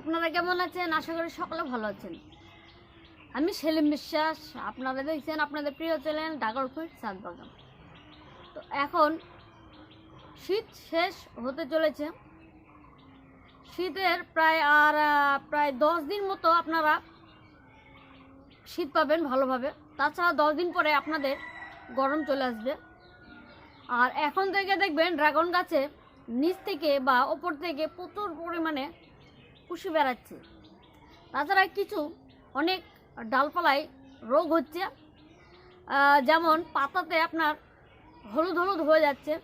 আপনারা কেমন আছেন? আশা করি সকলে ভালো আছেন। আমি সেলিম বিশ্বাস, আপনারা দেখছেন আপনাদের প্রিয় চ্যানেল ডাগর ফুট সাত বাগান। তো এখন শীত শেষ হতে চলেছে। শীতের প্রায় আর প্রায় দশ দিন মতো আপনারা শীত পাবেন ভালোভাবে। তাছাড়া দশ দিন পরে আপনাদের গরম চলে আসবে। আর এখন থেকে দেখবেন ড্রাগন গাছে নিচ থেকে বা ওপর থেকে প্রচুর পরিমাণে পুষি বেড়াচ্ছে। তাছাড়া কিছু অনেক ডালপালায় রোগ হচ্ছে। যেমন পাতাতে আপনার হলুদ হলুদ হয়ে যাচ্ছে।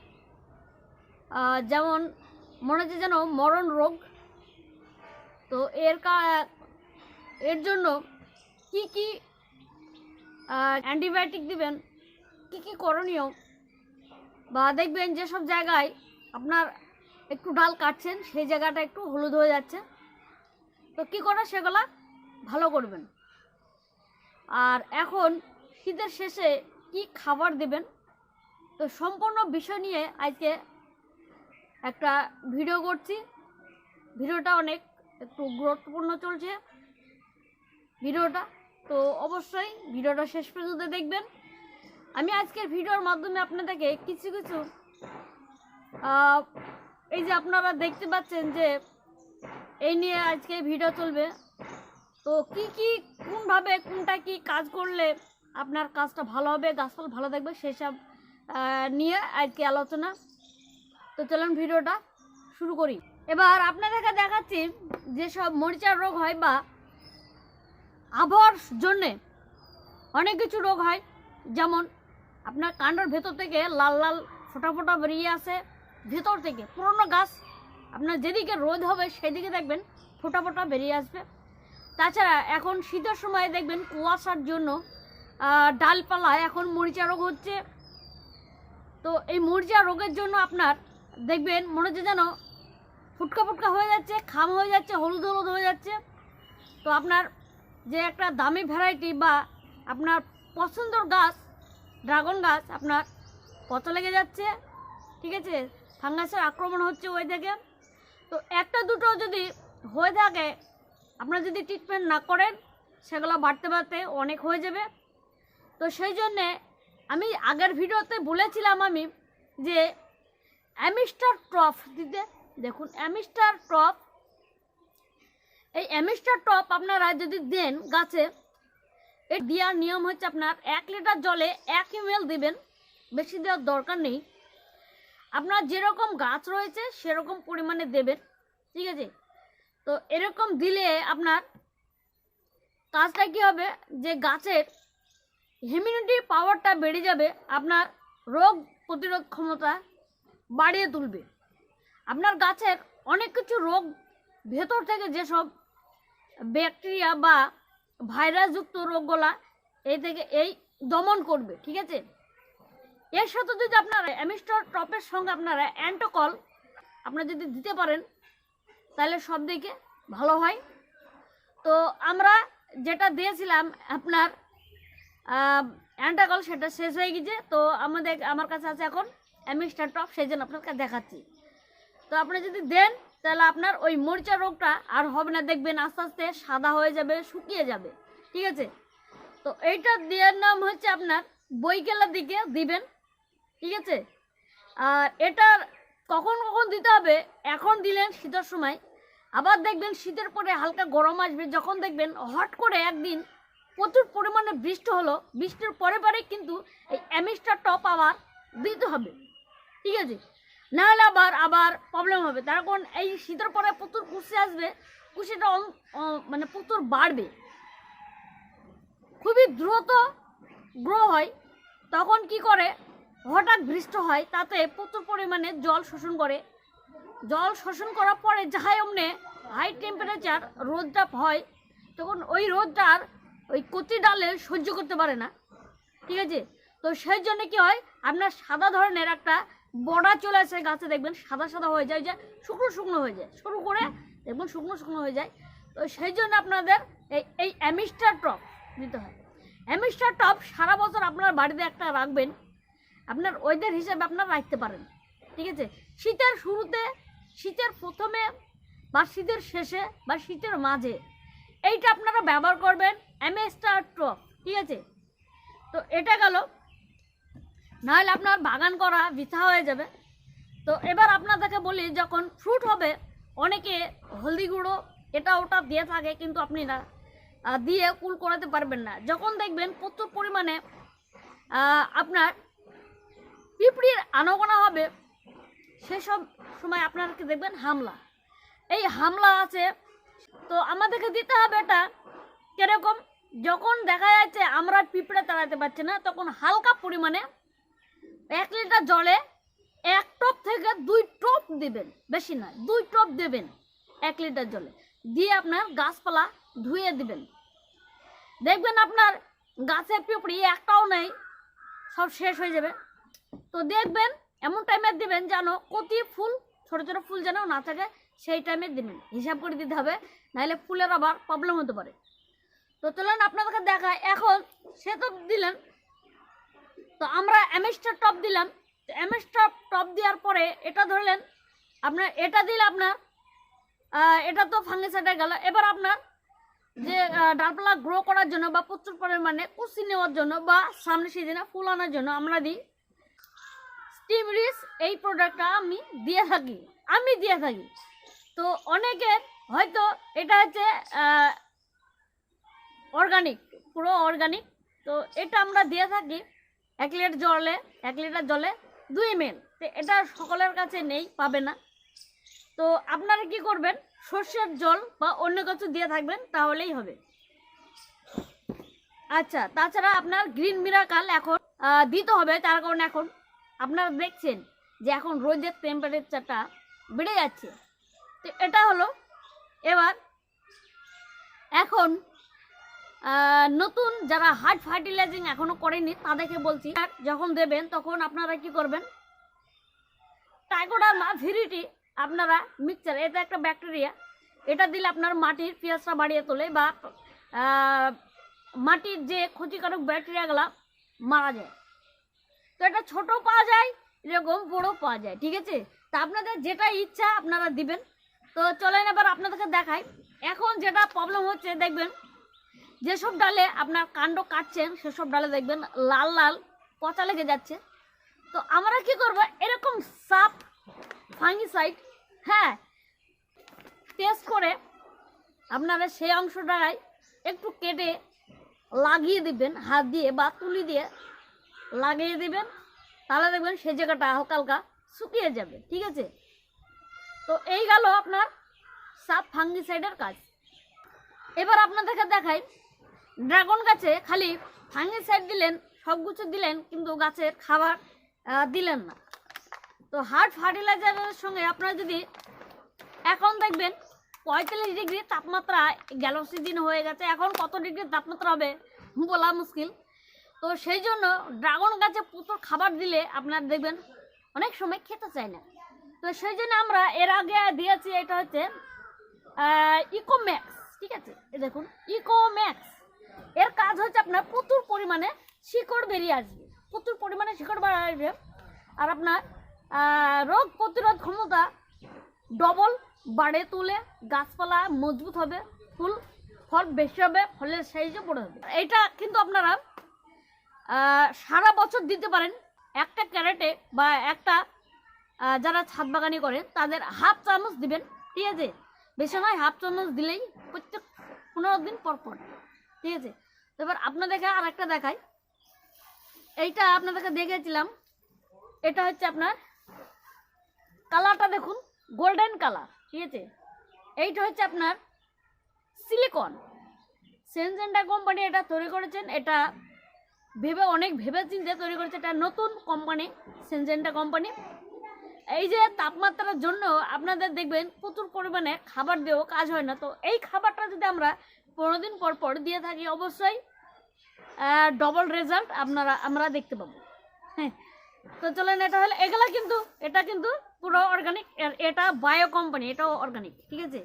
যেমন মনে হচ্ছে যেন মরণ রোগ। তো এর কা- এর জন্য কি কি অ্যান্টিবায়োটিক দিবেন, কি কি করণীয়? বা দেখবেন যেসব জায়গায় আপনার একটু ডাল কাটছেন, সেই জায়গাটা একটু হলুদ হয়ে যাচ্ছে। তো কী করে সেগুলা? ভালো করবেন। আর এখন শীতের শেষে কি খাবার দেবেন? তো সম্পূর্ণ বিষয় নিয়ে আজকে একটা ভিডিও করছি। ভিডিওটা অনেক একটু গুরুত্বপূর্ণ চলছে ভিডিওটা। তো অবশ্যই ভিডিওটা শেষ পর্যন্ত দেখবেন। আমি আজকের ভিডিওর মাধ্যমে আপনাদেরকে কিছু কিছু এই যে আপনারা দেখতে পাচ্ছেন যে এই নিয়ে আজকে ভিডিও চলবে। তো কি কি, কোনভাবে, কোনটা কি কাজ করলে আপনার কাজটা ভালো হবে গাছপালা ভালো থাকবে সেসব নিয়ে আজকে আলোচনা। তো চলুন ভিডিওটা শুরু করি। এবার আপনাদেরকে দেখাচ্ছি যেসব মরিচার রোগ হয় বা আবহাওয়ার জন্যে অনেক কিছু রোগ হয়। যেমন আপনার কাণ্ডর ভেতর থেকে লাল লাল ফোটা ফোটা বেরিয়ে আসে। ভেতর থেকে পুরনো গাছ আপনার যেদিকে রোদ হবে সেদিকে দেখবেন ফোটা ফোটা বেরিয়ে আসবে। তাছাড়া এখন শীতের সময় দেখবেন কুয়াশার জন্য ডালপালায় এখন মরিচা রোগ হচ্ছে। তো এই মরিচা রোগের জন্য আপনার দেখবেন মনে হচ্ছে যেন ফুটকা ফুটকা হয়ে যাচ্ছে, খাম হয়ে যাচ্ছে, হলুদ হলুদ হয়ে যাচ্ছে। তো আপনার যে একটা দামি ভ্যারাইটি বা আপনার পছন্দর গাছ, ড্রাগন গাছ আপনার পচা লেগে যাচ্ছে, ঠিক আছে? ফাঙ্গাসের আক্রমণ হচ্ছে ওই থেকে তো একটা দুটো যদি হয়ে থাকে, আপনারা যদি ট্রিটমেন্ট না করেন, সেগুলো বাড়তে বাড়তে অনেক হয়ে যাবে। তো সেই জন্যে আমি আগের ভিডিওতে বলেছিলাম আমি যে অ্যামিস্টার ট্রফ দিতে, দেখুন, অ্যামিস্টার ট্রফ এই অ্যামিস্টার টপ আপনারা যদি দেন গাছে, এর দেওয়ার নিয়ম হচ্ছে আপনার এক লিটার জলে এক এমএল দিবেন, বেশি দেওয়ার দরকার নেই। আপনার যেরকম গাছ রয়েছে, সেরকম পরিমাণে দেবেন, ঠিক আছে? তো এরকম দিলে আপনার কাজটা কী হবে? যে গাছের হিমিউনিটি পাওয়ারটা বেড়ে যাবে, আপনার রোগ প্রতিরোধ ক্ষমতা বাড়িয়ে তুলবে। আপনার গাছের অনেক কিছু রোগ ভেতর থেকে যেসব ব্যাকটেরিয়া বা ভাইরাসযুক্ত রোগগুলা এই থেকে এই দমন করবে, ঠিক আছে? এর সাথে যদি আপনারা অ্যামিস্টার টপের সঙ্গে আপনারা অ্যান্টোকল আপনারা যদি দিতে পারেন, তাহলে সব দিকে ভালো হয়। তো আমরা যেটা দিয়েছিলাম আপনার অ্যান্টাকল সেটা শেষ হয়ে গেছে। তো আমাদের, আমার কাছে আছে এখন অ্যামিস্টার টপ, সেই জন্য আপনাকে দেখাচ্ছি। তো আপনি যদি দেন, তাহলে আপনার ওই মরিচা রোগটা আর হবে না, দেখবেন আস্তে আস্তে সাদা হয়ে যাবে, শুকিয়ে যাবে। ঠিক আছে? তো এইটা দেওয়ার নাম হচ্ছে আপনার বইকেলার দিকে দিবেন। ঠিক আছে? আর এটার কখন কখন দিতে হবে? এখন দিলেন শীতের সময়। আবার দেখবেন শীতের পরে হালকা গরম আসবে। যখন দেখবেন হট করে একদিন প্রচুর পরিমাণে বৃষ্টি হলো। বৃষ্টির পরে পরে কিন্তু এই অ্যামিস্টার টপ আবার দিতে হবে। ঠিক আছে? নাহলে আবার আবার প্রবলেম হবে। তার কারণ এই শীতের পরে প্রচুর কুশি আসবে। কুশিটা মানে প্রচুর বাড়বে। খুবই দ্রুত গ্রো হয়। তখন কি করে? হঠাৎ বৃষ্টি হয়, তাতে প্রচুর পরিমাণে জল শোষণ করে। জল শোষণ করার পরে যাহাই অমনে হাই টেম্পারেচার রোদটা হয়, তখন ওই রোদটার ওই কচি ডালে সহ্য করতে পারে না। ঠিক আছে? তো সেই জন্য কি হয়, আপনার সাদা ধরনের একটা বড়া চলে আসে গাছে, দেখবেন সাদা সাদা হয়ে যায়, যে শুকনো শুকনো হয়ে যায়। শুরু করে দেখবেন শুকনো শুকনো হয়ে যায়। তো সেই জন্য আপনাদের এই এই অ্যামিস্টার টপ দিতে হয়। অ্যামিস্টার টপ সারা বছর আপনার বাড়িতে একটা রাখবেন। আপনার ওয়েদার হিসেবে আপনার রাখতে পারেন। ঠিক আছে? শীতের শুরুতে, শীতের প্রথমে বা শীতের শেষে বা শীতের মাঝে এইটা আপনারা ব্যবহার করবেন অ্যামেস্টার টপ ঠিক আছে? তো এটা গেল। নাহলে আপনার বাগান করা বৃথা হয়ে যাবে। তো এবার আপনাদেরকে বলি, যখন ফ্রুট হবে, অনেকে হলদি গুঁড়ো এটা ওটা দিয়ে থাকে, কিন্তু আপনি না দিয়ে কুল করাতে পারবেন না। যখন দেখবেন প্রচুর পরিমাণে আপনার পিঁপড়ির আনাগোনা হবে, সেসব সময় আপনারা দেখবেন হামলা। এই হামলা আছে, তো আমাদেরকে দিতে হবে এটা। কীরকম? যখন দেখা যাচ্ছে আমরা পিঁপড়ে তাড়াতে পারছি না, তখন হালকা পরিমাণে এক লিটার জলে এক টপ থেকে দুই টপ দিবেন, বেশি না, দুই টপ দেবেন এক লিটার জলে। দিয়ে আপনার গাছপালা ধুয়ে দিবেন। দেখবেন আপনার গাছের পিঁপড়ি একটাও নেই, সব শেষ হয়ে যাবে। তো দেখবেন, এমন টাইমে দিবেন যেন কতি ফুল, ছোট ছোট ফুল যেন না থাকে, সেই টাইমে দিবেন। হিসাব করে দিতে হবে, নাহলে ফুলের আবার প্রবলেম হতে পারে। তো চলেন আপনাদেরকে দেখায় এখন সে তো দিলেন। তো আমরা এমএসটা টপ দিলাম। তো এমএসটা টপ দেওয়ার পরে এটা ধরলেন, আপনার এটা দিলে আপনার এটা তো ফাঙ্গিসাইডে গেল। এবার আপনার যে ডালপালা গ্রো করার জন্য বা প্রচুর পরিমাণে কুচি নেওয়ার জন্য বা সামনে সিজনে ফুল আনার জন্য আমরা দিই। স্টিম রিস এই প্রোডাক্টটা আমি দিয়ে থাকি। আমি দিয়ে থাকি। তো অনেকের হয়তো এটা হচ্ছে অর্গানিক পুরো অর্গানিক তো এটা আমরা দিয়ে থাকি এক লিটার জলে, এক লিটার জলে দুই এমএল তো এটা সকলের কাছে নেই, পাবে না। তো আপনারা কি করবেন, সর্ষের জল বা অন্য কিছু দিয়ে থাকবেন, তাহলেই হবে। আচ্ছা তাছাড়া আপনার গ্রিন মিরাকাল এখন দিতে হবে, তার কারণ এখন আপনারা দেখছেন যে এখন রোদের টেম্পারেচারটা বেড়ে যাচ্ছে। তো এটা হলো, এবার এখন নতুন যারা হার্ড ফার্টিলাইজিং এখনও করেনি, তাদেরকে বলছি, আর যখন দেবেন তখন আপনারা কি করবেন? টাইকোডার্মা ভিরিটি আপনারা মিক্সচার এটা একটা ব্যাকটেরিয়া এটা দিলে আপনার মাটির পিঁয়াজটা বাড়িয়ে তোলে বা মাটির যে ক্ষতিকারক ব্যাকটেরিয়াগুলো মারা যায়। তো এটা ছোট পাওয়া যায়, এরকম বড় পাওয়া যায়, ঠিক আছে? তা আপনাদের যেটা ইচ্ছা আপনারা দিবেন। তো চলেন এবার আপনাদেরকে দেখাই। এখন যেটা প্রবলেম হচ্ছে, দেখবেন, যেসব ডালে আপনার কাণ্ড কাটছেন, সেসব ডালে দেখবেন লাল লাল পচা লেগে যাচ্ছে। তো আমরা কি করব? এরকম সাপ ফাঙ্গিসাইড হ্যাঁ টেস্ট করে আপনারা সেই অংশটায় একটু কেটে লাগিয়ে দিবেন, হাত দিয়ে বা তুলি দিয়ে। লাগিয়ে দিবেন, তাহলে দেখবেন সেই জায়গাটা হালকা শুকিয়ে যাবে, ঠিক আছে? তো এই গেল আপনার সাপ ফাঙ্গিসাইডের কাজ। এবার আপনাদেরকে দেখাই, ড্রাগন গাছে খালি ফাঙ্গিসাইড দিলেন সব কিছু দিলেন, কিন্তু গাছের খাবার দিলেন না। তো হার্ড ফার্টিলাইজারের সঙ্গে আপনারা যদি, এখন দেখবেন পঁয়তাল্লিশ ডিগ্রি তাপমাত্রা, গেল দিন হয়ে গেছে, এখন কত ডিগ্রি তাপমাত্রা হবে বলা মুশকিল। তো সেই জন্য ড্রাগন গাছে প্রচুর খাবার দিলে আপনার দেখবেন অনেক সময় খেতে চায় না। তো সেই জন্য আমরা এর আগে দিয়েছি এটা হচ্ছে ইকোম্যাক্স ঠিক আছে? দেখুন ইকোম্যাক্স এর কাজ হচ্ছে আপনার প্রচুর পরিমাণে শিকড় বেরিয়ে আসবে। প্রচুর পরিমাণে শিকড় আসবে। আর আপনার রোগ প্রতিরোধ ক্ষমতা ডবল বাড়ে তুলে, গাছপালা মজবুত হবে, ফুল, ফল বেশি হবে, ফলের সাইজও বড় হবে। এটা কিন্তু আপনারা সারা বছর দিতে পারেন একটা ক্যারেটে বা একটা যারা ছাদ বাগানি করেন তাদের হাফ চামচ দিবেন, ঠিক আছে? বেশি নয়, হাফ চামচ দিলেই প্রত্যেক পনেরো দিন পর পর, ঠিক আছে? এবার আপনাদেরকে আর একটা দেখাই। এইটা আপনাদেরকে দেখেছিলাম। এটা হচ্ছে আপনার কালারটা দেখুন, গোল্ডেন কালার, ঠিক আছে? এইটা হচ্ছে আপনার সিলিকন। সেনজেন্টা কোম্পানি এটা তৈরি করেছেন, এটা ভেবে অনেক ভেবে চিন্তে তৈরি করেছে এটা নতুন কোম্পানি সেনজেন্টা কোম্পানি এই যে তাপমাত্রার জন্য আপনাদের দেখবেন প্রচুর পরিমাণে খাবার দিয়েও কাজ হয় না। তো এই খাবারটা যদি আমরা পনেরো দিন পর পর দিয়ে থাকি, অবশ্যই ডবল রেজাল্ট আপনারা, আমরা দেখতে পাবো। হ্যাঁ তো চলেন, এটা হলে, এগুলা কিন্তু, এটা কিন্তু পুরো অর্গানিক এটা বায়ো কোম্পানি এটাও অর্গানিক ঠিক আছে?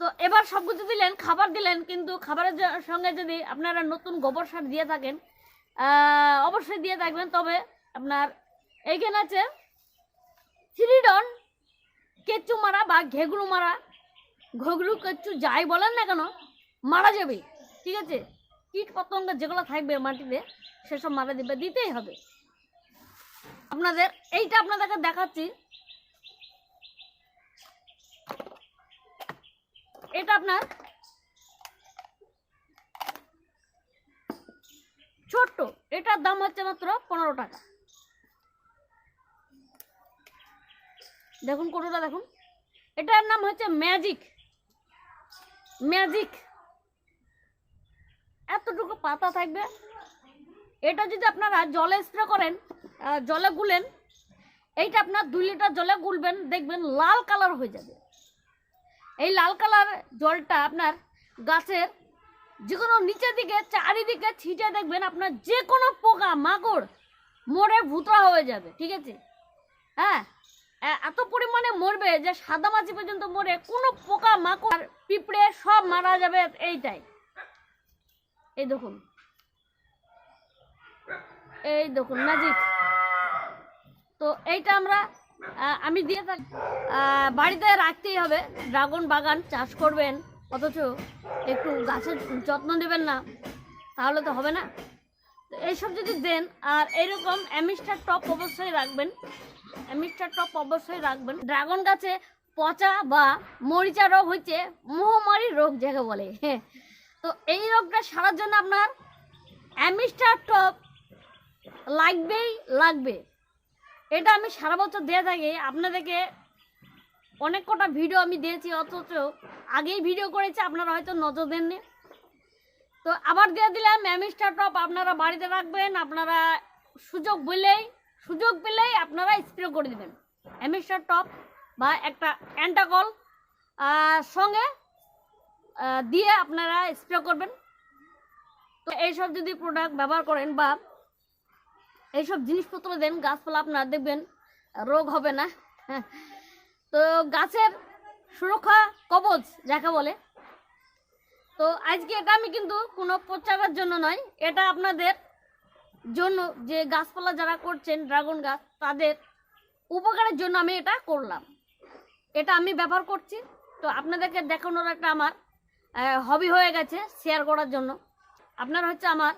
তো এবার সব কিছু দিলেন, খাবার দিলেন, কিন্তু খাবারের সঙ্গে যদি আপনারা নতুন গোবর সার দিয়ে থাকেন অবশ্যই দিয়ে থাকবেন। তবে আপনার এইখানে আছে থ্রিডন কেঁচু মারা বা ঘেগুড়ু মারা। ঘুঘরু কচ্ছু যাই বলেন না কেন, মারা যাবে, ঠিক আছে? কীট পতঙ্গ যেগুলো থাকবে মাটিতে, সেসব মারা দিবে, দিতেই হবে। আপনাদের এইটা আপনাদেরকে দেখাচ্ছি। এটা আপনার ছোট্ট। এটার দাম হচ্ছে মাত্র পনেরো টাকা। দেখুন কোটোটা দেখুন। এটার নাম হচ্ছে ম্যাজিক। ম্যাজিক। এতটুকু পাতা থাকবে। এটা যদি আপনারা জলে স্প্রে করেন জলে গুলেন, এইটা আপনার দুই লিটার জলে গুলবেন, দেখবেন লাল কালার হয়ে যাবে। এই লাল কালার জলটা আপনার গাছের যে কোনো নিচের দিকে, চারিদিকে ছিটে দেখবেন আপনার যে কোনো পোকা, মাকড়, মরে ভুতরা হয়ে যাবে, ঠিক আছে? হ্যাঁ? এত পরিমাণে মরবে যে সাদা মাছি পর্যন্ত মরে কোনো পোকা, মাকড় পিঁপড়ে সব মারা যাবে এইটাই। এই দেখুন। এই দেখুন ম্যাজিক তো এইটা আমরা আমি দিয়ে থাকি বাড়িতে রাখতেই হবে। ড্রাগন বাগান চাষ করবেন। অথচ একটু গাছের যত্ন নেবেন না, তাহলে তো হবে না। এইসব যদি দেন, আর এরকম অ্যামিস্টার টপ অবশ্যই রাখবেন। অ্যামিস্টার টপ অবশ্যই রাখবেন। ড্রাগন গাছে পচা বা মরিচা রোগ হচ্ছে, মহামারী রোগ যাকে বলে। তো এই রোগটা সারার জন্য আপনার অ্যামিস্টার টপ লাগবেই লাগবে। এটা আমি সারা বছর দিয়ে থাকি, আপনাদেরকে অনেক কটা ভিডিও আমি দিয়েছি, অথচ আগেই ভিডিও করেছি, আপনারা হয়তো নজর দেননি। তো আবার দিয়ে দিলাম অ্যামিস্টার টপ, আপনারা বাড়িতে রাখবেন, আপনারা সুযোগ পেলেই সুযোগ পেলেই আপনারা স্প্রে করে দেবেন। অ্যামিস্টার টপ বা একটা অ্যান্টাকল সঙ্গে দিয়ে আপনারা স্প্রে করবেন। তো এইসব যদি প্রোডাক্ট ব্যবহার করেন বা এইসব জিনিসপত্র দেন, গাছপালা আপনার দেখবেন, রোগ হবে না। তো গাছের সুরক্ষা কবচ যাকে বলে। তো আজকে এটা আমি কিন্তু কোনো প্রচারের জন্য নয়, এটা আপনাদের জন্য যে গাছপালা যারা করছেন, ড্রাগন গাছ, তাদের উপকারের জন্য আমি এটা করলাম। এটা আমি ব্যবহার করছি, তো আপনাদেরকে দেখানোর একটা আমার হবি হয়ে গেছে শেয়ার করার জন্য। আপনার হচ্ছে আমার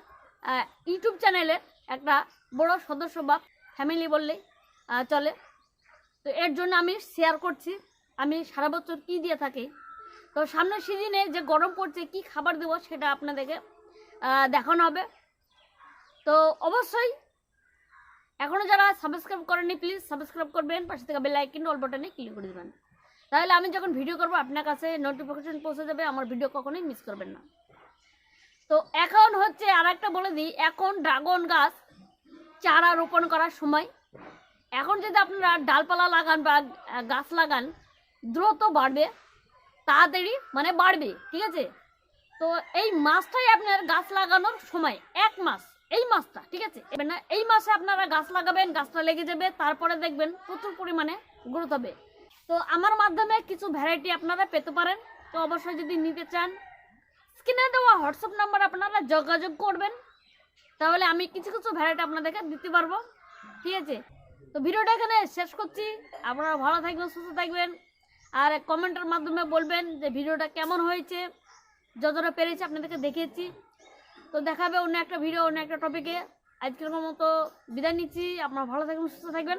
ইউটিউব চ্যানেলের একটা বড় সদস্য বা ফ্যামিলি বললেই চলে। তো এর জন্য আমি শেয়ার করছি। আমি সারা বছর কী দিয়ে থাকি? তো সামনের সিজনে যে গরম পড়ছে, কি খাবার দেবো সেটা আপনাদেরকে দেখানো হবে। তো অবশ্যই এখনও যারা সাবস্ক্রাইব করেনি প্লিজ সাবস্ক্রাইব করবেন। পাশে থেকে বেল আইকন অল বাটনে ক্লিক করে দেবেন। তাহলে আমি যখন ভিডিও করব, আপনার কাছে নোটিফিকেশন পৌঁছে যাবে, আমার ভিডিও কখনোই মিস করবেন না। তো এখন হচ্ছে আর একটা বলে দিই, এখন ড্রাগন গাছ চারা রোপণ করার সময় এখন যদি আপনারা ডালপালা লাগান বা গাছ লাগান, দ্রুত বাড়বে, তাড়াতাড়ি মানে বাড়বে, ঠিক আছে? তো এই মাসটাই আপনার গাছ লাগানোর সময়, এক মাস, এই মাসটা, ঠিক আছে? না, এই মাসে আপনারা গাছ লাগাবেন, গাছটা লেগে যাবে, তারপরে দেখবেন প্রচুর পরিমাণে গ্রোথ হবে। তো আমার মাধ্যমে কিছু ভ্যারাইটি আপনারা পেতে পারেন, তো অবশ্যই যদি নিতে চান, স্ক্রিনে দেওয়া হোয়াটসঅ্যাপ নাম্বার আপনারা যোগাযোগ করবেন, তাহলে আমি কিছু কিছু ভ্যারাইটি আপনাদেরকে দিতে পারব, ঠিক আছে? তো ভিডিওটা এখানে শেষ করছি। আপনারা ভালো থাকবেন, সুস্থ থাকবেন। আর কমেন্টের মাধ্যমে বলবেন যে ভিডিওটা কেমন হয়েছে, যতটা পেরেছি আপনাদেরকে দেখিয়েছি তো দেখাবে অন্য একটা ভিডিও, অন্য একটা টপিকে আজকের মতো বিদায় নিচ্ছি। আপনারা ভালো থাকবেন, সুস্থ থাকবেন।